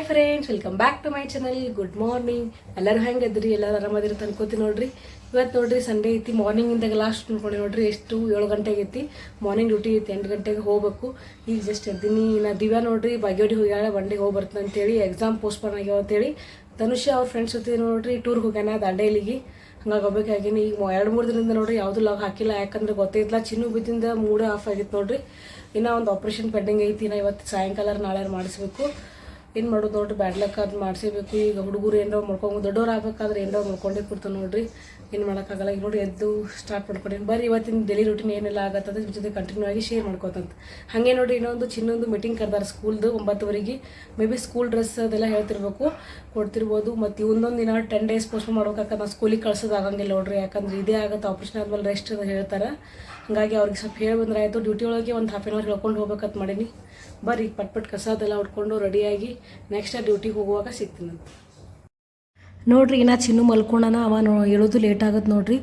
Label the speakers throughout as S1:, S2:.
S1: Hi friends welcome back to my channel good morning ಎಲ್ಲರೂ ಹೆಂಗೆ ಇದ್ರಿ ಎಲ್ಲರೂ ಅಂತ ಅನ್ಕೋತೀನಿ ನೋಡ್ರಿ. ಇವತ್ತು ನೋಡ್ರಿ ಸಂಡೇ ಐತಿ. ಮಾರ್ನಿಂಗ್ ಇಂದಾಗ ಲಾಸ್ಟ್ ನೋಡ್ಕೊಂಡು ನೋಡ್ರಿ. ಎಷ್ಟು ಏಳು ಗಂಟೆಗೆ ಐತಿ. ಮಾರ್ನಿಂಗ್ ಡ್ಯೂಟಿ ಐತಿ. ಎಂಟು ಗಂಟೆಗೆ ಹೋಗ್ಬೇಕು. ಈಗ ಜಸ್ಟ್ ಎದ್ದೀನಿ. ನಾ ದಿವ್ಯಾ ನೋಡ್ರಿ. ಬಾಗ್ಯೋಡಿ ಹೋಗ್ಯಾಳ. ಬಂಡೆಗೆ ಹೋಗಿ ಬರ್ತದೆ ಅಂತೇಳಿ ಎಕ್ಸಾಮ್ ಪೋಸ್ಟ್ಪೋನ್ ಆಗ್ಯಾವ ಅಂತೇಳಿ ಧನುಷ್ ಅವ್ರ ಫ್ರೆಂಡ್ಸ್ ಜೊತೆ ನೋಡ್ರಿ. ಟೂರ್ ಹೋಗ್ಯಾನ ದಾಂಡೇಲಿಗೆ. ಹಂಗಾಗಿ ಹೋಗ್ಬೇಕಾಗಿನಿ ಈಗ ಎರಡು ಮೂರು ದಿನದಿಂದ ನೋಡ್ರಿ ಯಾವುದು ಲಾಗ್ ಹಾಕಿಲ್ಲ. ಯಾಕಂದ್ರೆ ಗೊತ್ತಿಲ್ಲ ಚಿನ್ನು ಬಿದ್ದಿಂದ ಮೂಡೇ ಆಫ್ ಆಗಿತ್ತು ನೋಡ್ರಿ. ಇನ್ನೂ ಒಂದು ಆಪ್ರೇಷನ್ ಪೆಂಡಿಂಗ್ ಐತಿ. ನಾ ಇವತ್ತು ಸಾಯಂಕಾಲ ನಾಳೆ ಮಾಡಿಸ್ಬೇಕು. ಏನು ಮಾಡೋದು ನೋಡ್ರಿ ಬ್ಯಾಡ್ ಲಕ್ ಅದು ಮಾಡಿಸಬೇಕು. ಈಗ ಹುಡುಗರು ಏನೋ ಮಾಡ್ಕೊಂಡು ದೊಡ್ಡವ್ರು ಆಗ್ಬೇಕಾದ್ರೆ ಏನೋ ಮಾಡ್ಕೊಂಡೇ ಕೊಡ್ತಾನೆ ನೋಡ್ರಿ. ಏನು ಮಾಡೋಕ್ಕಾಗಲ್ಲ. ಈಗ ನೋಡಿ ಎದ್ದು ಸ್ಟಾರ್ಟ್ ಮಾಡ್ಕೊಂಡೇನಿ. ಬರ್ರಿ, ಇವತ್ತಿನ ಡೈಲಿ ರೂಟೀನ್ ಏನೆಲ್ಲ ಆಗತ್ತದ ಇದ್ರ ಜೊತೆ ಕಂಟಿನ್ಯೂ ಆಗಿ ಶೇರ್ ಮಾಡ್ಕೋತಂತ. ಹಾಗೆ ನೋಡಿ ಇನ್ನೊಂದು ಚಿನ್ನೊಂದು ಮೀಟಿಂಗ್ ಕರ್ದಾರ ಸ್ಕೂಲ್ದು ಒಂಬತ್ತುವರೆಗೆ. ಮೇ ಬಿ ಸ್ಕೂಲ್ ಡ್ರೆಸ್ ಅದೆಲ್ಲ ಹೇಳ್ತಿರ್ಬೇಕು. ಕೊಡ್ತಿರ್ಬೋದು. ಮತ್ತು ಒಂದೊಂದು ದಿನ ಟೆನ್ ಡೇಸ್ ಪೋಸ್ಟ್ ಮಾಡ್ಬೇಕಾದ್ರೆ ನಾವು ಸ್ಕೂಲಿಗೆ ಕಳ್ಸೋದು ಆಗಂಗಿಲ್ಲ ನೋಡ್ರಿ. ಯಾಕಂದ್ರೆ ಇದೇ ಆಗುತ್ತೆ ಆಪ್ರೇಷನ್ ಆದ್ಮೇಲೆ ರೆಸ್ಟ್ ಅಂತ ಹೇಳ್ತಾರೆ. ಹಾಗಾಗಿ ಅವ್ರಿಗೆ ಸ್ವಲ್ಪ ಹೇಳಿ ಬಂದ್ರೆ ಆಯಿತು. ಡ್ಯೂಟಿ ಒಳಗೆ ಒಂದು ಹಾಫ್ ಆನ್ ಅವರ್ ಹೇಳ್ಕೊಂಡು ಹೋಗ್ಬೇಕಂತ ಮಾಡೀನಿ. ಬರ್ರಿ, ಪಟ್ ಪಟ್ ಕಸ ಅದೆಲ್ಲ ಉಟ್ಕೊಂಡು ರೆಡಿಯಾಗಿ ನೆಕ್ಸ್ಟ್ ಡ್ಯೂಟಿಗೆ ಹೋಗುವಾಗ ಸಿಗ್ತೀನಿ ನೋಡ್ರಿ, ಇನ್ನ ಚಿನ್ನು ಮಲ್ಕೊಂಡನ ಅವ ನೋ ಹೇಳೋದು ಲೇಟ್ ಆಗುತ್ತೆ ನೋಡ್ರಿ.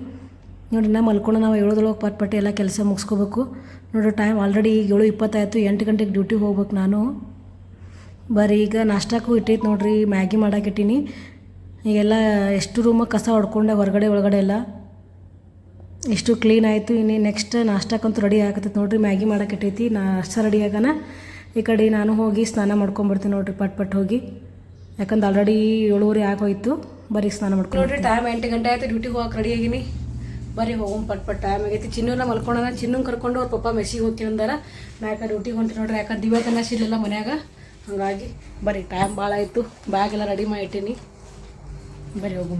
S1: ನೋಡ್ರಿ ನಾ ಮಲ್ಕೊಂಡ ಅವ ಹೇಳೋದ್ರೊಳಗೆ ಪಟ್ ಪಟ್ಟಿ ಎಲ್ಲ ಕೆಲಸ ಮುಗಿಸ್ಕೋಬೇಕು. ನೋಡ್ರಿ ಟೈಮ್ ಆಲ್ರೆಡಿ ಈಗ ಏಳು ಇಪ್ಪತ್ತಾಯಿತು, ಎಂಟು ಗಂಟೆಗೆ ಡ್ಯೂಟಿಗೆ ಹೋಗ್ಬೇಕು ನಾನು. ಬರೀ ಈಗ ನಾಷ್ಟಕ್ಕೂ ಇಟ್ಟೈತೆ ನೋಡ್ರಿ, ಮ್ಯಾಗಿ ಮಾಡಾಕಿಟ್ಟೀನಿ ಈಗೆಲ್ಲ ಎಷ್ಟು ರೂಮ ಕಸ ಹೊಡ್ಕೊಂಡೆ, ಹೊರಗಡೆ, ಒಳಗಡೆ ಎಲ್ಲ. ಎಷ್ಟು ಕ್ಲೀನ್ ಆಯಿತು, ಇನ್ನು ನೆಕ್ಸ್ಟ್ ನಾಷ್ಟಕ್ಕಂತೂ ರೆಡಿ ಆಗತ್ತೈತೆ ನೋಡ್ರಿ, ಮ್ಯಾಗಿ ಮಾಡಾಕಿಟ್ಟೈತಿ ನಾಷ್ಟ ರೆಡಿ ಆಗೋಣ ಈ ಕಡೆ ನಾನು ಹೋಗಿ ಸ್ನಾನ ಮಾಡ್ಕೊಂಬರ್ತೀನಿ ನೋಡ್ರಿ, ಪಟ್ ಪಟ್ ಹೋಗಿ. ಯಾಕಂದ್ರೆ ಆಲ್ರೆಡಿ ಏಳುವರೆ ಆಗೋಯ್ತು, ಬರೀ ಸ್ನಾನ ಮಾಡ್ಕೊಂಡು ನೋಡ್ರಿ ಟೈಮ್ ಎಂಟು ಗಂಟೆ ಆಯ್ತು ಡ್ಯೂಟಿಗೆ ಹೋಗಕ್ಕೆ ರೆಡಿ ಆಗಿನಿ. ಬರೀ ಹೋಗೋಣ, ಪಟ್ ಪಟ್ ಟೈಮ್ ಆಗೈತಿ. ಚಿನ್ನೂನ ಮಲ್ಕೊಂಡನ ಚಿನ್ನೂ ಕರ್ಕೊಂಡು ಅವ್ರ ಪಪ್ಪ ಮೆಸ್ಸಿಗೆ ಹೋಗ್ತೀನಿ ಅಂದಾರ. ಮ್ಯಾಕ ಡ್ಯೂಟಿಗೆ ಹೊಂಟಿ ನೋಡ್ರಿ, ಯಾಕಂದ್ರೆ ದಿವ್ಯ ತನ ಸಿಲ್ಲ ಮನ್ಯಾಗ. ಹಂಗಾಗಿ ಬರೀ ಟೈಮ್ ಭಾಳ ಆಯಿತು. ಬ್ಯಾಗ್ ಎಲ್ಲ ರೆಡಿ ಮಾಡಿಟ್ಟೀನಿ ಬರೀ ಹೋಗು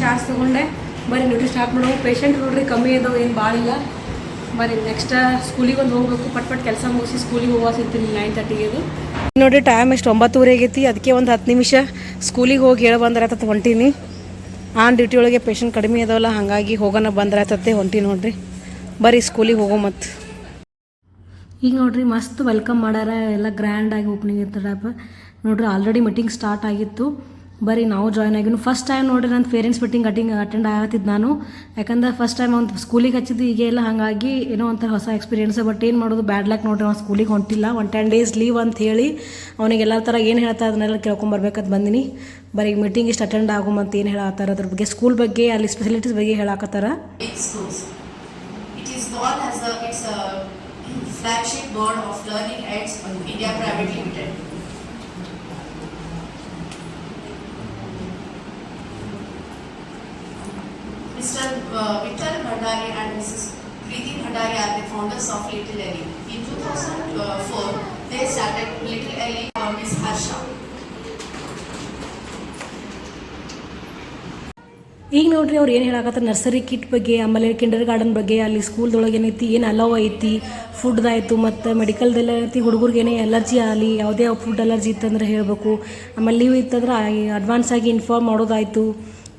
S1: ಚಾರ್ಜ್ ತೊಗೊಂಡೆ. ಬರೀ ಡ್ಯೂಟಿ ಸ್ಟಾರ್ಟ್ ಮಾಡೋ ಪೇಷಂಟ್ ನೋಡ್ರಿ ಕಮ್ಮಿ ಇದಾವೆ ಏನು ಭಾಳ ಇಲ್ಲ. ಬರೀ ನೆಕ್ಸ್ಟ್ ಸ್ಕೂಲಿಗೆ ಒಂದು ಹೋಗ್ಬೇಕು. ಪಟ್ ಪಟ್ ಕೆಲಸ ಮುಗಿಸಿ ಸ್ಕೂಲಿಗೆ ಹೋಗೋ ಸಿಗ್ತೀನಿ ನೈನ್ ತರ್ಟಿಗೆ ನೋಡಿ ಟೈಮ್ ಎಷ್ಟು ಒಂಬತ್ತುವರೆ ಆಗೈತಿ. ಅದಕ್ಕೆ ಒಂದು ಹತ್ತು ನಿಮಿಷ ಸ್ಕೂಲಿಗೆ ಹೋಗಿ ಹೇಳ ಬಂದ್ರೆ ಆತತ್ ಹೊಂಟೀನಿ. ಆನ್ ಡ್ಯೂಟಿ ಒಳಗೆ ಪೇಷಂಟ್ ಕಡಿಮೆ ಇದಾವಲ್ಲ ಹಾಗಾಗಿ ಹೋಗೋಣ ಬಂದ್ರೆ ಆತತ್ತೆ ಹೊಂಟಿ ನೋಡ್ರಿ. ಬರೀ ಸ್ಕೂಲಿಗೆ ಹೋಗೋ ಮತ್ತು ಈಗ ನೋಡ್ರಿ ಮಸ್ತ್ ವೆಲ್ಕಮ್ ಮಾಡ್ಯಾರ ಎಲ್ಲ ಗ್ರ್ಯಾಂಡಾಗಿ ಓಪನಿಂಗ್ ಇರ್ತಾರಪ್ಪ ನೋಡ್ರಿ ಆಲ್ರೆಡಿ ಮೀಟಿಂಗ್ ಸ್ಟಾರ್ಟ್ ಆಗಿತ್ತು. ಬರೀ ನಾವು ಜಾಯ್ನ್ ಆಗಿನೂ ಫಸ್ಟ್ ಟೈಮ್ ನೋಡಿರಿ ನನ್ನ ಪೇರೆಂಟ್ಸ್ ಮೀಟಿಂಗ್ ಅಟಿಂಗ್ ಅಟೆಂಡ್ ಆಗತ್ತಿದ್ದು ನಾನು. ಯಾಕಂದ್ರೆ ಫಸ್ಟ್ ಟೈಮ್ ಒಂದು ಸ್ಕೂಲಿಗೆ ಹಚ್ಚಿದ್ದು ಈಗ ಎಲ್ಲ ಹಾಗಾಗಿ ಏನೋ ಒಂಥರ ಹೊಸ ಎಕ್ಸ್ಪೀರಿಯನ್ಸ್ ಬಟ್ ಏನು ಮಾಡೋದು? ಬ್ಯಾಡ್ ಲ್ಯಾಕ್ ನೋಡ್ರಿ ಅವ್ನು ಸ್ಕೂಲಿಗೆ ಹೊಂಟಿಲ್ಲ. ಒನ್ ಟೆನ್ ಡೇಸ್ ಲೀವ್ ಅಂತ ಹೇಳಿ ಅವನಿಗೆ ಎಲ್ಲ ಥರ ಏನು ಹೇಳ್ತಾ ಅದನ್ನೆಲ್ಲ ಕೇಳ್ಕೊಂಬರ್ಬೇಕಂತ ಬಂದಿನಿ. ಬರೀ ಮೀಟಿಂಗ್ ಇಷ್ಟು ಅಟೆಂಡ್ ಆಗುಮಂತ ಏನು ಹೇಳತ್ತಾರ ಅದ್ರ ಬಗ್ಗೆ. ಸ್ಕೂಲ್ ಬಗ್ಗೆ, ಅಲ್ಲಿ ಸ್ಪೆಷಲಿಟೀಸ್ ಬಗ್ಗೆ ಹೇಳಾಕತ್ತಾರ.
S2: Private Limited. Mr. uh, Vittal Bhandari and Mrs. Preeti Bhandari are the founders of Little Ellie. In 2004, they started Little Ellie for Miss Harsha.
S1: ಈಗ ನೋಡ್ರಿ ಅವ್ರು ಏನು ಹೇಳಕತ್ತಾರೆ ನರ್ಸರಿ ಕಿಟ್ ಬಗ್ಗೆ ಆಮೇಲೆ ಕಿಂಡರ್ ಗಾರ್ಡನ್ ಬಗ್ಗೆ ಅಲ್ಲಿ ಸ್ಕೂಲ್ದೊಳಗೆ ಏನೈತಿ ಏನು ಅಲವ್ ಐತಿ ಫುಡ್ದಾಯ್ತು ಮತ್ತು ಮೆಡಿಕಲ್ದೆಲ್ಲ ಐತಿ ಹುಡುಗರಿಗೆ ಏನೇ ಅಲರ್ಜಿ ಆಗಲಿ ಯಾವುದೇ ಫುಡ್ ಅಲರ್ಜಿ ಇತ್ತಂದ್ರೆ ಹೇಳಬೇಕು ಆಮೇಲೆ ಲೀವ್ ಇತ್ತಂದ್ರೆ ಅಡ್ವಾನ್ಸ್ ಆಗಿ ಇನ್ಫಾರ್ಮ್ ಮಾಡೋದಾಯಿತು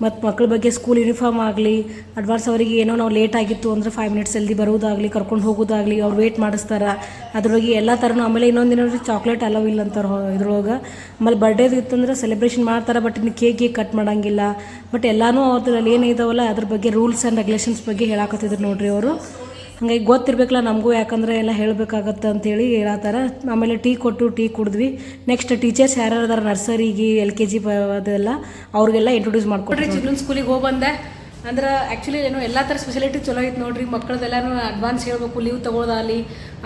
S1: ಮತ್ತು ಮಕ್ಕಳ ಬಗ್ಗೆ ಸ್ಕೂಲ್ ಯೂನಿಫಾರ್ಮ್ ಆಗಲಿ ಅಡ್ವಾನ್ಸ್ ಅವರಿಗೆ ಏನೋ ನಾವು ಲೇಟ್ ಆಗಿತ್ತು ಅಂದರೆ ಫೈವ್ ಮಿನಿಟ್ಸ್ ಜಲ್ದಿ ಬರೋದಾಗಲಿ ಕರ್ಕೊಂಡು ಹೋಗೋದಾಗಲಿ, ಅವ್ರು ವೇಟ್ ಮಾಡಿಸ್ತಾರೆ. ಅದ್ರೊಳಗೆ ಎಲ್ಲ ಥರನೂ ಆಮೇಲೆ ಇನ್ನೊಂದು ಚಾಕ್ಲೇಟ್ ಅಲವ್ ಇಲ್ಲ ಅಂತಾರೆ ಇದ್ರೊಳಗೆ. ಆಮೇಲೆ ಬರ್ಡೇದು ಇತ್ತಂದ್ರೆ ಸೆಲೆಬ್ರೇಷನ್ ಮಾಡ್ತಾರೆ ಬಟ್ ಇನ್ನು ಕೇಕ್ ಗೀಕ್ ಕಟ್ ಮಾಡೋಂಗಿಲ್ಲ. ಬಟ್ ಎಲ್ಲನೂ ಅದ್ರಲ್ಲಿ ಏನಿದಾವಲ್ಲ ಅದ್ರ ಬಗ್ಗೆ ರೂಲ್ಸ್ ಆ್ಯಂಡ್ ರೆಗ್ಯುಲೇಷನ್ಸ್ ಬಗ್ಗೆ ಹೇಳಾಕತ್ತಿದ್ರು ನೋಡ್ರಿ ಅವರು. ಹಾಗಾಗಿ ಗೊತ್ತಿರ್ಬೇಕಲ್ಲ ನಮಗೂ ಯಾಕಂದ್ರೆ ಎಲ್ಲ ಹೇಳಬೇಕಾಗತ್ತೆ ಅಂತೇಳಿ ಹೇಳತ್ತಾರ. ಆಮೇಲೆ ಟೀ ಕೊಟ್ಟು ಟೀ ಕುಡಿದ್ವಿ. ನೆಕ್ಸ್ಟ್ ಟೀಚರ್ಸ್ ಯಾರ್ಯಾರು ಅದಾರ ನರ್ಸರಿಗೆ, ಎಲ್ ಕೆ ಜಿ ಅದೆಲ್ಲ ಅವ್ರಿಗೆಲ್ಲ ಇಂಟ್ರೊಡ್ಯೂಸ್ ಮಾಡ್ಕೊಡ್ರಿ ಚಿಲ್ಡ್ರನ್ ಸ್ಕೂಲಿಗೆ ಹೋಗಿ ಬಂದೆ. ಅಂದ್ರೆ ಆ್ಯಕ್ಚುಲಿ ಏನೋ ಎಲ್ಲ ಥರ ಸ್ಪೆಷಾಲಿಟಿ ಚಲೋ ಐತೆ ನೋಡ್ರಿ. ಮಕ್ಕಳದೆಲ್ಲನೂ ಅಡ್ವಾನ್ಸ್ ಹೇಳ್ಬೇಕು ಲೀವ್ ತೊಗೊಳೋದಾಗಲಿ.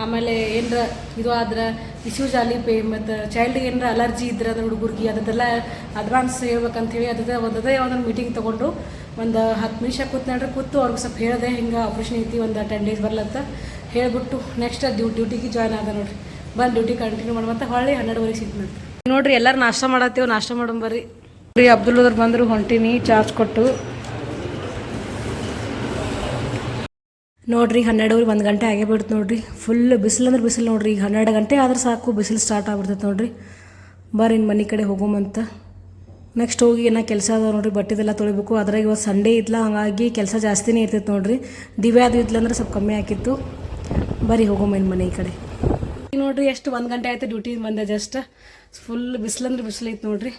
S1: ಆಮೇಲೆ ಏನರ ಇದು ಆದ್ರೆ ಇಶ್ಯೂಸ್ ಆಗಲಿ, ಪೇ ಮತ್ತು ಚೈಲ್ಡ್ಗೆ ಏನರ ಅಲರ್ಜಿ ಇದ್ರೆ ಅದ್ರ ಹುಡುಗರಿಗೆ ಅದನ್ನೆಲ್ಲ ಅಡ್ವಾನ್ಸ್ ಹೇಳ್ಬೇಕಂತ ಹೇಳಿ ಅದೇ ಒಂದದೇ ಒಂದೊಂದು ಮೀಟಿಂಗ್ ತೊಗೊಂಡು ಒಂದು ಹತ್ತು ನಿಮಿಷ ಕೂತ್ನಾಡ್ರೆ ನಡ್ರಿ ಕೂತು ಅವ್ರಿಗೆ ಸ್ವಲ್ಪ ಹೇಳಿದೆ ಹಿಂಗೆ ಆಪ್ರೇಷನ್ ಐತಿ ಒಂದು ಟೆನ್ ಡೇಸ್ ಬರ್ಲತ್ತ. ಹೇಳ್ಬಿಟ್ಟು ನೆಕ್ಸ್ಟ್ ಡ್ಯೂ ಡ್ಯೂಟಿಗೆ ಜಾಯ್ನ್ ಆದ ನೋಡ್ರಿ. ಬಂದು ಡ್ಯೂಟಿ ಕಂಟಿನ್ಯೂ ಮಾಡುವಂತ ಹೊಳ್ಳಿ ಹನ್ನೆರಡುವರೆಗೆ ಸಿಗ್ತದೆ ನೋಡ್ರಿ ಎಲ್ಲರೂ ನಾಷ್ಟ ಮಾಡತ್ತೀವಿ ನಾಷ್ಟ ಮಾಡೋಣ ಬರ್ರಿ. ಅಬ್ದುಲ್ ಅಬ್ದುಲ್ಲದ್ರ ಬಂದರು ಹೊಂಟೀನಿ ಚಾರ್ಜ್ ಕೊಟ್ಟು. ನೋಡ್ರಿ ಹನ್ನೆರಡುವರೆ ಒಂದು ಗಂಟೆ ಆಗೇ ಬಿಡ್ತು ನೋಡ್ರಿ. ಫುಲ್ ಬಿಸಿಲು ಅಂದ್ರೆ ಬಿಸಿಲು ನೋಡ್ರಿ. ಈಗ ಹನ್ನೆರಡು ಗಂಟೆ ಆದ್ರೆ ಸಾಕು ಬಿಸಿಲು ಸ್ಟಾರ್ಟ್ ಆಗ್ಬಿಡ್ತೈತೆ ನೋಡ್ರಿ. ಬರ್ರಿ ಇನ್ನು ಮನೆ ಕಡೆ ಹೋಗೋಮಂತ. ನೆಕ್ಸ್ಟ್ ಹೋಗಿ ಏನೋ ಕೆಲಸ ಅದಾವೆ ನೋಡ್ರಿ ಬಟ್ಟೆದೆಲ್ಲ ತೊಳಿಬೇಕು. ಅದ್ರಾಗ ಇವತ್ತು ಸಂಡೇ ಇದ್ಲ, ಹಾಗಾಗಿ ಕೆಲಸ ಜಾಸ್ತಿನೇ ಇರ್ತೈತೆ ನೋಡ್ರಿ. ದಿವ್ಯ ಅದು ಇದ್ಲಂದ್ರೆ ಸ್ವಲ್ಪ ಕಮ್ಮಿ ಆಕಿತ್ತು ಬರಿ ಹೋಗೋ ಮನೆ ಮನೆ ಕಡೆ. ಈಗ ನೋಡ್ರಿ ಎಷ್ಟು ಒಂದು ಗಂಟೆ ಆಯ್ತು ಡ್ಯೂಟಿ ಬಂದೆ ಜಸ್ಟ್ ಫುಲ್ ಬಿಸಿಲಂದ್ರೆ ಬಿಸಿಲು ಐತೆ ನೋಡ್ರಿ.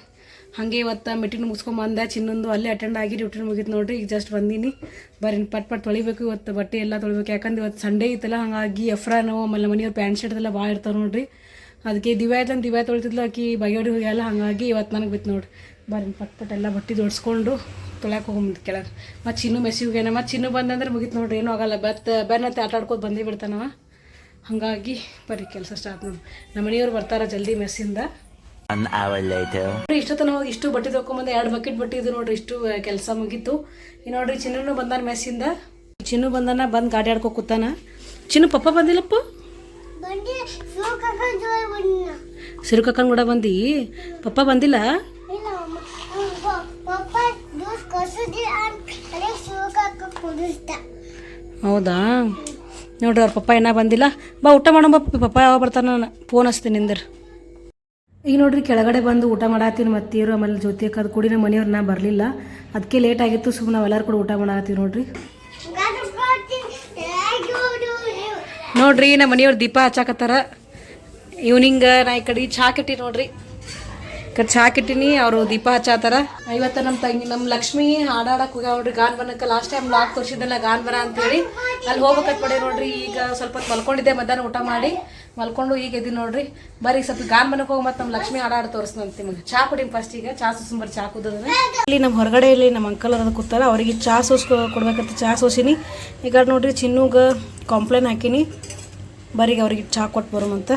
S1: ಹಾಗೆ ಇವತ್ತು ಮೀಟಿಂಗ್ ಮುಗಿಸ್ಕೊಂಬಂದೆ ಚಿನ್ನೊಂದು ಅಲ್ಲೇ ಅಟೆಂಡ್ ಆಗಿ ಡ್ಯೂಟಿ ಮುಗಿತು ನೋಡ್ರಿ. ಈಗ ಜಸ್ಟ್ ಬಂದೀನಿ. ಬರೀ ಪಟ್ ಪಟ್ ತೊಳಿಬೇಕು ಇವತ್ತು, ಬಟ್ಟೆ ಎಲ್ಲ ತೊಳಿಬೇಕು. ಯಾಕಂದ್ರೆ ಇವತ್ತು ಸಂಡೇ ಇತ್ತಲ್ಲ ಹಾಗಾಗಿ ಎಫ್ರಾನು ಆಮೇಲೆ ಮನೆಯವ್ರ ಪ್ಯಾಂಟ್ ಶರ್ಟ್ ಎಲ್ಲ ಭಾಳ ಇರ್ತಾವೆ ನೋಡ್ರಿ. ಅದಕ್ಕೆ ದಿವ್ಯಾ ದಿವ್ಯಾ ತೊಳಿತಿದ್ಲು, ಆಕಿ ಬಗೆಹೊಡಿ ಹೋಗ್ಯಾಲ ಹಾಗಾಗಿ ಇವತ್ತು ನನಗೆ ಬಿತ್ತು ನೋಡ್ರಿ. ಬರ್ರಿ ಪಟ್ ಪಟ್ ಎಲ್ಲ ಬಟ್ಟೆ ಜೋಡಿಸ್ಕೊಂಡು ತೊಳ್ಯಾಕೆ ಹೋಗ್ಬಿಟ್ಟು ಕೆಳಗೆ. ಮತ್ತು ಚಿನ್ನು ಮೆಸ್ಸಿ ಹೋಗ್ಯಾನ ಮತ್ತು ಚಿನ್ನು ಬಂದಂದ್ರೆ ಮುಗೀತು ನೋಡ್ರಿ ಏನೂ ಆಗಲ್ಲ. ಬತ್ ಬೆನ್ನತ್ತೆ ಆಟ ಆಡ್ಕೋದು ಬಂದೇ ಬಿಡ್ತಾನವ. ಹಾಗಾಗಿ ಬರ್ರಿ ಕೆಲಸ ಸ್ಟಾರ್ಟ್ ನೋಡಿ. ನಮ್ಮ ಮನೆಯವ್ರು ಬರ್ತಾರ ಜಲ್ದಿ ಮೆಸ್ಸಿಂದ. ಇಷ್ಟು ಇಷ್ಟೊತ್ತನ ಹೋಗಿ ಇಷ್ಟು ಬಟ್ಟೆ ತೊಗೊಂಬಂದೆ ಎರಡು ಬಕೆಟ್ ಬಟ್ಟೆ ಇದು ನೋಡ್ರಿ ಇಷ್ಟು ಕೆಲಸ ಮುಗೀತು. ಈ ನೋಡ್ರಿ ಚಿನ್ನೂ ಬಂದಾನ ಮೆಸ್ಸಿಂದ. ಚಿನ್ನು ಬಂದಾನ ಬಂದು ಗಾಡಿ ಆಡ್ಕೊ ಕೂತಾನ. ಚಿನ್ನು ಪಪ್ಪ ಬಂದಿಲ್ಲಪ್ಪ? ಸಿರುಕಕ್ಕನ್ ಕೂಡ ಬಂದಿ? ಪಪ್ಪ ಬಂದಿಲ್ಲ
S3: ಇಲ್ಲ ಅಮ್ಮ. ಹ್ಮ್, ಪ- ಪಪ್ಪ ಜ್ಯೂಸ್ ಕಸದಿ ಅದೇ ಸೋಕಕ್ಕ ಕುಡಿಸ್ತ
S1: ಹೌದಾ? ನೋಡ್ರಿ ಅವ್ರ ಪಪ್ಪ ಏನ ಬಂದಿಲ್ಲ. ಬಾ ಊಟ ಮಾಡೋಣ ಬಾ ಪಪ್ಪ. ಯಾವಾಗ ಬರ್ತಾನ ನಾನು? ಫೋನ್ ಹಚ್ತೀನಿ ನಿಂದ್ರ. ಈಗ ನೋಡ್ರಿ ಕೆಳಗಡೆ ಬಂದು ಊಟ ಮಾಡತ್ತೀನಿ ಮತ್ತೀರು ಆಮೇಲೆ ಜೊತೆ ಅದು ಕೂಡಿ ನಮ್ಮ ಮನೆಯವ್ರು ನಾ ಬರಲಿಲ್ಲ. ಅದಕ್ಕೆ ಲೇಟ್ ಆಗಿತ್ತು ಸುಮ್ಮನೆ ನಾವೆಲ್ಲರೂ ಕೂಡ ಊಟ ಮಾಡತ್ತೀವಿ ನೋಡ್ರಿ. ನೋಡ್ರಿ ನಮ್ಮ ಮನೆಯವ್ರು ದೀಪ ಹಚ್ಚಾಕತ್ತಾರ. ಈವ್ನಿಂಗ್ ನಾ ಈ ಕಡೆ ಚಹಾ ಕಟ್ಟಿ ನೋಡ್ರಿ. ಕಡೆ ಹಾಕಿಟ್ಟಿನಿ ಅವರು ದೀಪ ಹಚ್ಚಾತಾರ. ಇವತ್ತು ನಮ್ಮ ತಂಗಿ ನಮ್ಮ ಲಕ್ಷ್ಮಿ ಹಾಡಾಡಕ್ ಹೋಗ್ಯಾವ ನೋಡ್ರಿ, ಗಾನ್ ಬನಕ್ಕೆ ಲಾಸ್ಟ್ ಟೈಮ್ ಲಾಕ್ ತೋರಿಸಿದ್ದಲ್ಲ ಗಾನ್ ಬರ ಅಂತೇಳಿ. ಅಲ್ಲಿ ಹೋಗ್ಬೇಕತ್ ಪಡೆ ನೋಡ್ರಿ, ಈಗ ಸ್ವಲ್ಪ ಮಲ್ಕೊಂಡಿದ್ದೆ, ಮಧ್ಯಾಹ್ನ ಊಟ ಮಾಡಿ. ಮಲ್ಕೊಂಡು ಈಗ ಇದೀನಿ ನೋಡ್ರಿ. ಬರೀ ಸ್ವಲ್ಪ ಗಾನ್ ಬನಕ್ಕೆ ಹೋಗಿ ಮತ್ತೆ ನಮ್ಮ ಲಕ್ಷ್ಮಿ ಹಾಡಾಡ ತೋರಿಸ್ನಂತ ನಿಮಗೆ. ಚಾ ಕುಡಿ ಫಸ್ಟ್ ಈಗ, ಚಾ ಸುಸುಂಬರ್ ಚಾ ಕುದ್ದದ ಇಲ್ಲಿ ನಮ್ಮ ಹೊರಗಡೆ ಇಲ್ಲಿ ನಮ್ಮ ಅಂಕಲ್ ಅದ ಕೂತಾರ, ಅವರಿಗೆ ಚಾ ಸೋಸ್ ಕೊಡ್ಬೇಕಂತ ಚಾ ಸೋಸಿನಿ. ಈಗ ನೋಡ್ರಿ ಚಿನ್ನುಗ ಕಾಂಪ್ಲೇನ್ ಹಾಕಿನಿ. ಬರೀಗ ಅವ್ರಿಗೆ ಚಾ ಕೊಟ್ಟು ಬರೋಮಂತ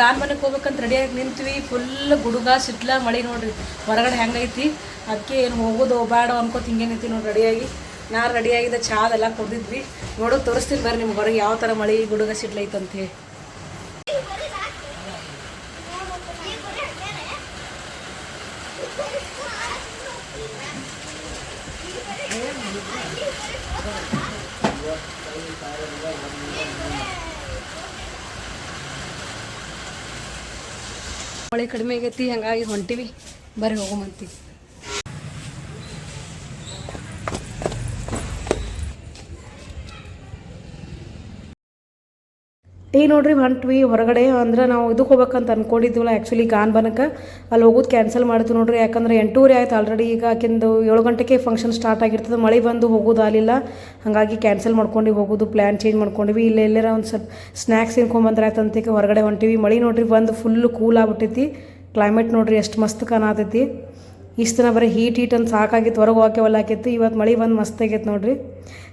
S1: ಗಾನ್ ಮನೆಗೆ ಹೋಗ್ಬೇಕಂತ ರೆಡಿಯಾಗಿ ನಿಂತ್ವಿ. ಫುಲ್ ಗುಡುಗ ಸಿಟ್ಲ ಮಳೆ ನೋಡ್ರಿ. ಹೊರಗಡೆ ಹೆಂಗೈತಿ? ಅದಕ್ಕೆ ಏನು ಹೋಗೋದು ಬೇಡ ಅನ್ಕೋತ ಹಿಂಗೆ ನಿಂತಿ ನೋಡಿ ರೆಡಿಯಾಗಿ ನಾ ರೆಡಿಯಾಗಿದ್ದ ಚಾದೆಲ್ಲ ಅದೆಲ್ಲ ಕುಡ್ದಿದ್ವಿ. ನೋಡೋದು ತೋರಿಸ್ತೀನಿ ಬರ್ರಿ ನಿಮ್ಗೆ ಹೊರಗೆ ಯಾವ ಥರ ಮಳೆ, ಗುಡುಗ ಸಿಟ್ಲ ಐತೆ ಹೇಳಿ ಮಳೆ ಕಡಿಮೆ ಆಗೈತಿ ಹಂಗಾಗಿ ಹೊಂಟಿವಿ. ಬರ್ರಿ ಹೋಗಮಂತಿ ಈಗ ನೋಡ್ರಿ ಹೊಂಟ್ವಿ ಹೊರಗಡೆ ಅಂದ್ರೆ ನಾವು ಇದಕ್ಕೆ ಹೋಗ್ಬೇಕಂತ ಅಂದ್ಕೊಂಡಿದ್ವಲ್ಲ ಆ್ಯಕ್ಚುಲಿ ಗಾನ್ ಬನಕ್ಕೆ ಅಲ್ಲಿ ಹೋಗೋದು ಕ್ಯಾನ್ಸಲ್ ಮಾಡ್ತೀವಿ ನೋಡ್ರಿ, ಯಾಕಂದ್ರೆ ಎಂಟೂವರೆ ಆಯ್ತು ಆಲ್ರೆಡಿ ಈಗ ಆಕಿಂದು ಏಳು ಗಂಟೆಗೆ ಫಂಕ್ಷನ್ ಸ್ಟಾರ್ಟ್ ಆಗಿರ್ತದೆ, ಮಳೆ ಬಂದು ಹೋಗೋದು ಆಗಲಿಲ್ಲ. ಹಾಗಾಗಿ ಕ್ಯಾನ್ಸಲ್ ಮಾಡ್ಕೊಂಡು ಹೋಗೋದು ಪ್ಲ್ಯಾನ್ ಚೇಂಜ್ ಮಾಡ್ಕೊಂಡ್ವಿ. ಇಲ್ಲ ಎಲ್ಲರ ಒಂದು ಸ್ವಲ್ಪ ಸ್ನ್ಯಾಕ್ಸ್ ತಿನ್ಕೊಂಬಂದ್ರೆ ಆಯ್ತು ಹೊರಗಡೆ ಹೊಂಟಿವಿ ಮಳೆ ನೋಡ್ರಿ ಬಂದು ಫುಲ್ ಕೂಲ್ ಆಗ್ಬಿಟ್ಟೈತಿ. ಕ್ಲೈಮೇಟ್ ನೋಡ್ರಿ ಎಷ್ಟು ಮಸ್ತ್ ಕಾಣತೈತಿ ಇಷ್ಟು ದಿನ ಬರೀ ಹೀಟ್ ಹೀಟ್ ಅಂತ ಸಾಕಾಗಿತ್ತು ಹೊರಗೆ ಹೋಗಕ್ಕೆ ಒಲ್ಲ ಇವತ್ತು ಮಳೆ ಬಂದು ಮಸ್ತ್ ಆಗೈತೆ ನೋಡ್ರಿ.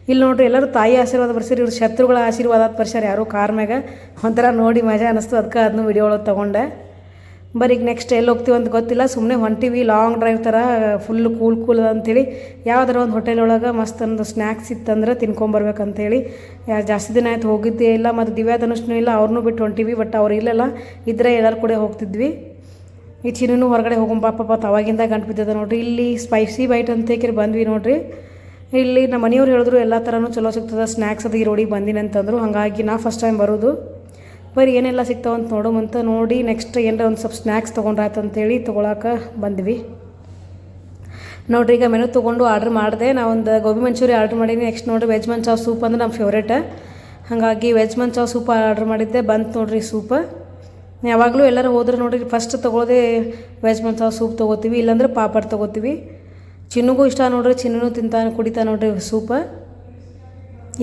S1: ಇಲ್ಲಿ ನೋಡ್ರಿ ಎಲ್ಲರೂ ತಾಯಿ ಆಶೀರ್ವಾದ ಬರ್ಸಿರಿ, ಇವ್ರು ಶತ್ರುಗಳ ಆಶೀರ್ವಾದ ಬರ್ಸ್ಯಾರ ಯಾರು ಕಾರ್ ಮ್ಯಾಗ. ಒಂಥರ ನೋಡಿ ಮಜಾ ಅನ್ನಿಸ್ತು ಅದಕ್ಕೆ ಅದನ್ನು ವಿಡಿಯೋ ಒಳಗೆ ತೊಗೊಂಡೆ. ಬರೀ ನೆಕ್ಸ್ಟ್ ಎಲ್ಲಿ ಹೋಗ್ತೀವಿ ಅಂತ ಗೊತ್ತಿಲ್ಲ. ಸುಮ್ಮನೆ ಹೊಂಟಿವಿ ಲಾಂಗ್ ಡ್ರೈವ್ ಥರ ಫುಲ್ ಕೂಲ್ ಕೂಲ್ ಅಂತೇಳಿ ಯಾವ್ದಾರ ಒಂದು ಹೋಟೆಲ್ ಒಳಗೆ ಮಸ್ತ್ ಒಂದು ಸ್ನ್ಯಾಕ್ಸ್ ಇತ್ತಂದ್ರೆ ತಿನ್ಕೊಂಬರ್ಬೇಕಂತೇಳಿ ಜಾಸ್ತಿ ದಿನ ಆಯ್ತು ಹೋಗಿದ್ದೇ ಇಲ್ಲ. ಮತ್ತು ದಿವ್ಯಾ ಧನುಷ್ನೂ ಇಲ್ಲ. ಅವ್ರನ್ನೂ ಬಿಟ್ಟು ಹೊಂಟಿವಿ ಬಟ್ ಅವ್ರು ಇಲ್ಲಲ್ಲ. ಇದ್ರೆ ಎಲ್ಲರೂ ಕೂಡ ಹೋಗ್ತಿದ್ವಿ. ಈ ಚಿನ್ನೂ ಹೊರಗಡೆ ಹೋಗೋ ಪಾಪ ಅವಾಗಿಂದ ಗಂಟು ಬಿದ್ದದ ನೋಡ್ರಿ. ಇಲ್ಲಿ ಸ್ಪೈಸಿ ಬೈಟ್ ಅಂತ ಬಂದ್ವಿ ನೋಡಿರಿ. ಇಲ್ಲಿ ನಮ್ಮ ಮನೆಯವ್ರು ಹೇಳಿದ್ರು ಎಲ್ಲ ಥರನೂ ಚಲೋ ಸಿಗ್ತದೆ ಸ್ನ್ಯಾಕ್ಸ್ ಅದು ಈ ರೋಡಿಗೆ ಬಂದಿನಿ ಅಂತಂದರು. ಹಾಗಾಗಿ ನಾ ಫಸ್ಟ್ ಟೈಮ್ ಬರೋದು. ಬರೀ ಏನೆಲ್ಲ ಸಿಗ್ತಾವ ಅಂತ ನೋಡಿ ನೆಕ್ಸ್ಟ್ ಏನಾರ ಒಂದು ಸ್ವಲ್ಪ ಸ್ನ್ಯಾಕ್ಸ್ ತೊಗೊಂಡ್ರಾಯ್ತು ಅಂತೇಳಿ ತೊಗೊಳಕ್ಕೆ ಬಂದ್ವಿ. ನೋಡ್ರಿ ಈಗ ಮೆನು ತೊಗೊಂಡು ಆರ್ಡ್ರ್ ಮಾಡಿದೆ. ನಾ ಒಂದು ಗೋಬಿ ಮಂಚೂರಿ ಆರ್ಡ್ರ್ ಮಾಡೀನಿ. ನೆಕ್ಸ್ಟ್ ನೋಡಿರಿ ವೆಜ್ ಮಂಚಾವ್ ಸೂಪ್ ಅಂದ್ರೆ ನಮ್ಮ ಫೇವ್ರೇಟ್ ಹಾಗಾಗಿ ವೆಜ್ ಮಂಚಾವ್ ಸೂಪ್ ಆರ್ಡ್ರ್ ಮಾಡಿದ್ದೆ. ಬಂತು ನೋಡ್ರಿ ಸೂಪ್ ಯಾವಾಗಲೂ ಎಲ್ಲರೂ ಹೋದ್ರೆ ನೋಡ್ರಿ ಫಸ್ಟ್ ತೊಗೊಳೋದೇ ವೆಜ್ ಮಸಾಲ ಸೂಪ್ ತೊಗೋತೀವಿ, ಇಲ್ಲಾಂದ್ರೆ ಪಾಪಡ್ ತೊಗೋತೀವಿ. ಚಿನ್ನುಗೂ ಇಷ್ಟ ನೋಡ್ರಿ ಚಿನ್ನೂ ತಿಂತಾನೆ ಕುಡಿತಾ ನೋಡ್ರಿ ಸೂಪ.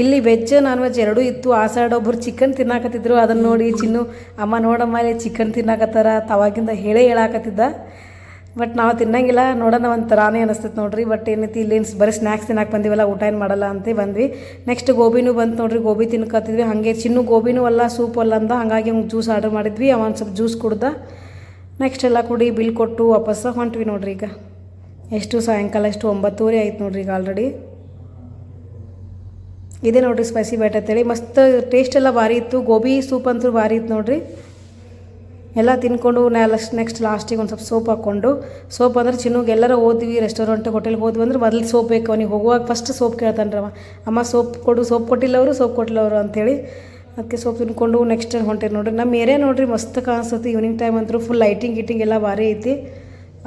S1: ಇಲ್ಲಿ ವೆಜ್ ನಾನ್ ವೆಜ್ ಎರಡೂ ಇತ್ತು. ಆ ಸೈಡ್ ಒಬ್ಬರು ಚಿಕನ್ ತಿನ್ನಾಕತ್ತಿದ್ರು. ಅದನ್ನು ನೋಡಿ ಚಿನ್ನು, ಅಮ್ಮ ನೋಡಮ್ಮ, ಇಲ್ಲಿ ಚಿಕನ್ ತಿನ್ನಾಕತ್ತಾರ. ತವಾಗಿಂದ ಹೇಳೇ ಹೇಳಾಕತ್ತಿದ್ದ. ಬಟ್ ನಾವು ತಿನ್ನಂಗಿಲ್ಲ. ನೋಡೋಣ, ಒಂದು ಥರಾನೇ ಅನಿಸ್ತೈತೆ ನೋಡ್ರಿ. ಬಟ್ ಏನೈತಿ, ಇಲ್ಲಿ ಬರೀ ಸ್ನ್ಯಾಕ್ಸ್ ತಿನ್ನಕ್ಕೆ ಬಂದಿವಲ್ಲ, ಊಟ ಏನು ಮಾಡಲ್ಲ ಅಂತ ಬಂದ್ವಿ. ನೆಕ್ಸ್ಟ್ ಗೋಬಿನೂ ಬಂತು ನೋಡ್ರಿ. ಗೋಬಿ ತಿನ್ಕತ್ತಿದ್ವಿ. ಹಾಗೆ ಚಿನ್ನು ಗೋಬಿನೂ ಅಲ್ಲ ಸೂಪ್ ಅಲ್ಲ ಅಂದ. ಹಾಗಾಗಿ ಹಂಗೆ ಜ್ಯೂಸ್ ಆರ್ಡರ್ ಮಾಡಿದ್ವಿ. ಅವ ಒಂದು ಸ್ವಲ್ಪ ಜ್ಯೂಸ್ ಕುಡ್ದ. ನೆಕ್ಸ್ಟ್ ಎಲ್ಲ ಕುಡಿ ಬಿಲ್ ಕೊಟ್ಟು ವಾಪಸ್ಸು ಹೊಂಟ್ವಿ ನೋಡ್ರಿ ಈಗ. ಎಷ್ಟು? ಸಾಯಂಕಾಲ ಎಷ್ಟು? ಒಂಬತ್ತುವರೆ ಆಯ್ತು ನೋಡ್ರಿ ಈಗ ಆಲ್ರೆಡಿ ಇದೆ ನೋಡ್ರಿ ಸ್ಪೈಸಿ ಬ್ಯಾಟ್ ಅಂತೇಳಿ. ಮಸ್ತ್ ಟೇಸ್ಟ್ ಎಲ್ಲ ಭಾರಿ ಇತ್ತು. ಗೋಬಿ ಸೂಪ್ ಅಂತೂ ಭಾರಿ ಇತ್ತು ನೋಡ್ರಿ. ಎಲ್ಲ ತಿನ್ಕೊಂಡು ನೆಕ್ಸ್ಟ್ ನೆಕ್ಸ್ಟ್ ಲಾಸ್ಟಿಗೆ ಒಂದು ಸ್ವಲ್ಪ ಸೋಪ್ ಹಾಕ್ಕೊಂಡು, ಸೋಪ್ ಅಂದ್ರೆ ಚಿನ್ನಗೆ ಎಲ್ಲರೂ ಹೋದ್ವಿ ರೆಸ್ಟೋರೆಂಟ್ ಹೋಟೆಲ್ಗೆ ಹೋದ್ವಿ ಅಂದ್ರೆ ಮೊದಲು ಸೋಪ್ ಬೇಕು. ಅವನಿಗೆ ಹೋಗುವಾಗ ಫಸ್ಟ್ ಸೋಪ್ ಕೇಳ್ತಾನೆ ಅವ. ಅಮ್ಮ, ಸೋಪ್ ಕೊಡು, ಸೋಪ್ ಕೊಟ್ಟಿಲ್ಲ ಅವರು ಸೋಪ್ ಕೊಟ್ಟಿಲ್ಲ ಅವರು ಅಂತೇಳಿ ಅದಕ್ಕೆ ಸೋಪ್ ತಿನ್ಕೊಂಡು ನೆಕ್ಸ್ಟ್ ಹೊಂಟೆ ನೋಡ್ರಿ. ನಮ್ಮ ಏರಿಯಾ ನೋಡ್ರಿ ಮಸ್ತ್ ಕಾಣಿಸುತ್ತೆ. ಈವ್ನಿಂಗ್ ಟೈಮ್ ಅಂತೂ ಫುಲ್ ಲೈಟಿಂಗ್ ಗೀಟಿಂಗ್ ಎಲ್ಲ ಭಾರಿ ಐತಿ.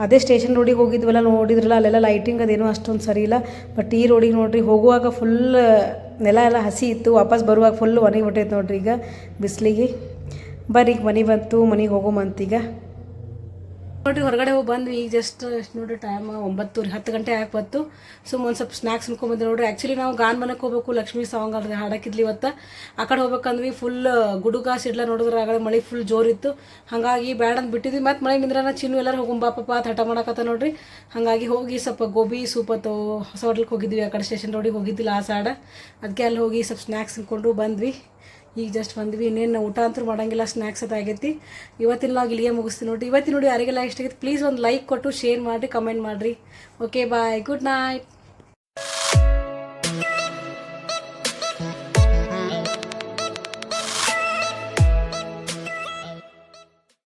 S1: ಅದೇ ಸ್ಟೇಷನ್ ರೋಡಿಗೆ ಹೋಗಿದ್ವಲ್ಲ, ನೋಡಿದ್ರಲ್ಲ, ಅಲ್ಲೆಲ್ಲ ಲೈಟಿಂಗ್ ಅದೇನೋ ಅಷ್ಟೊಂದು ಸರಿ ಇಲ್ಲ. ಬಟ್ ಈ ರೋಡಿಗೆ ನೋಡ್ರಿ, ಹೋಗುವಾಗ ಫುಲ್ ನೆಲ ಎಲ್ಲ ಹಸಿ ಇತ್ತು. ವಾಪಸ್ ಬರುವಾಗ ಫುಲ್ ಒಣಗಿ ಬಿಟ್ಟೈತೆ ನೋಡ್ರಿ ಈಗ. ಬಿಸಿಲಿಗೆ. ಬರ್ರಿ, ಈಗ ಮನೆ ಬಂತು, ಮನೆಗೆ ಹೋಗೋಮಂತೀಗ ನೋಡ್ರಿ, ಹೊರಗಡೆ ಹೋಗಿ ಬಂದ್ವಿ. ಈಗ ಜಸ್ಟ್ ನೋಡ್ರಿ ಟೈಮ್ ಒಂಬತ್ತು ಹತ್ತು ಗಂಟೆ ಆಗಿ ಬಂತು. ಸುಮ್ಮ ಒಂದು ಸ್ವಲ್ಪ ಸ್ನ್ಯಾಕ್ಸ್ ಅನ್ಕೊಂಬಂದ್ರೆ ನೋಡ್ರಿ ಆ್ಯಕ್ಚುಲಿ ನಾವು ಗಾನ್ ಮನೆಗೆ ಹೋಗ್ಬೇಕು, ಲಕ್ಷ್ಮಿ ಸಾಂಗ್ ಅಲ್ಲಿ ಹಾಡಾಕಿದ್ಲಿ ಇವತ್ತು. ಆ ಕಡೆ ಹೋಗ್ಬೇಕಂದ್ವಿ ಫುಲ್ ಗುಡುಗ ಸಿಡ್ಲ ನೋಡಿದ್ರೆ ಆಗಲೇ ಮಳೆ ಫುಲ್ ಜೋರಿತ್ತು ಹಾಗಾಗಿ ಬ್ಯಾಡ ಅಂತ ಬಿಟ್ಟಿದ್ವಿ. ಮತ್ತು ಮಳೆ ನಿಂದ್ರನ ಚಿನ್ನು ಎಲ್ಲರೂ ಹೋಗುಂಬಾಪಪ್ಪ ಹಠ ಮಾಡಕತ್ತ ನೋಡ್ರಿ. ಹಾಗಾಗಿ ಹೋಗಿ ಸ್ವಲ್ಪ ಗೋಬಿ, ಸೂಪ್ ಅಥವಾ ಹೊಸ ಹೋಟ್ಲಿಗೆ ಹೋಗಿದ್ವಿ. ಆ ಕಡೆ ಸ್ಟೇಷನ್ ರೋಡಿಗೆ ಹೋಗಿದ್ದಿಲ್ಲ ಆ ಸಾಡ. ಅದಕ್ಕೆ ಅಲ್ಲಿ ಹೋಗಿ ಸ್ವಲ್ಪ ಸ್ನ್ಯಾಕ್ಸ್ ಅನ್ಕೊಂಡು ಬಂದ್ವಿ. ಈಗ ಜಸ್ಟ್ ಬಂದ್ವಿ. ಇನ್ನೇನು ಊಟ ಅಂತೂ ಮಾಡಂಗಿಲ್ಲ ಸ್ನ್ಯಾಕ್ಸ್ ಅದು ಆಗೈತಿ. ಇವತ್ತಿನ ನಾವು ಇಲ್ಲಿಗೆ ಮುಗಿಸ್ತೀನಿ ನೋಡಿ. ಇವತ್ತಿನ ನೋಡಿ ಯಾರಿಗೆಲ್ಲ ಇಷ್ಟ ಆಗೈತೆ ಪ್ಲೀಸ್ ಒಂದು ಲೈಕ್ ಕೊಟ್ಟು ಶೇರ್ ಮಾಡಿರಿ ಕಮೆಂಟ್ ಮಾಡಿರಿ. Okay bye good night